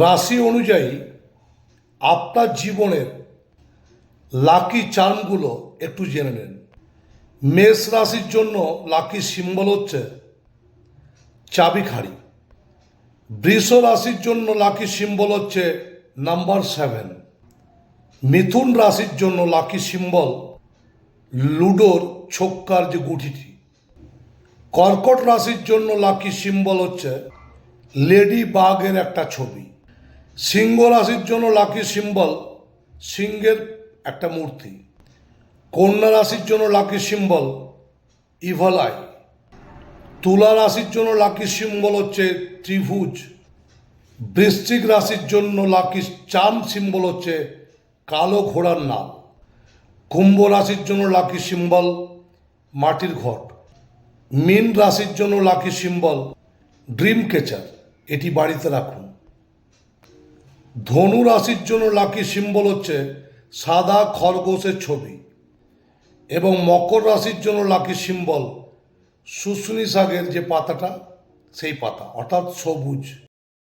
রাশি অনুযায়ী আপনার জীবনের লাকি চার্মগুলো একটু জেনে নেন। মেষ রাশির জন্য লাকি সিম্বল হচ্ছে চাবিখাড়ি বৃষ রাশির জন্য লাকি সিম্বল হচ্ছে নাম্বার সেভেন। মিথুন রাশির জন্য লাকি সিম্বল লুডোর ছক্কার যে গুটিটি। কর্কট রাশির জন্য লাকি সিম্বল হচ্ছে লেডি বাঘের একটা ছবি। সিংহ রাশির জন্য লাকি সিম্বল সিংহের একটা মূর্তি। কন্যা রাশির জন্য লাকি সিম্বল ইভালাই তুলা রাশির জন্য লাকি সিম্বল হচ্ছে ত্রিভুজ। বৃশ্চিক রাশির জন্য লাকি চাম সিম্বল হচ্ছে কালো ঘোড়ার নাম। কুম্ভ রাশির জন্য লাকি সিম্বল মাটির ঘট মীন রাশির জন্য লাকি সিম্বল ড্রিম কেচার এটি বাড়িতে রাখুন। ধনু রাশির জন্য লাকি সিম্বল হচ্ছে সাদা খরগোশের ছবি। এবং মকর রাশির জন্য লাকি সিম্বল শুশুনি শাকের যে পাতাটা, সেই পাতা, অর্থাৎ সবুজ।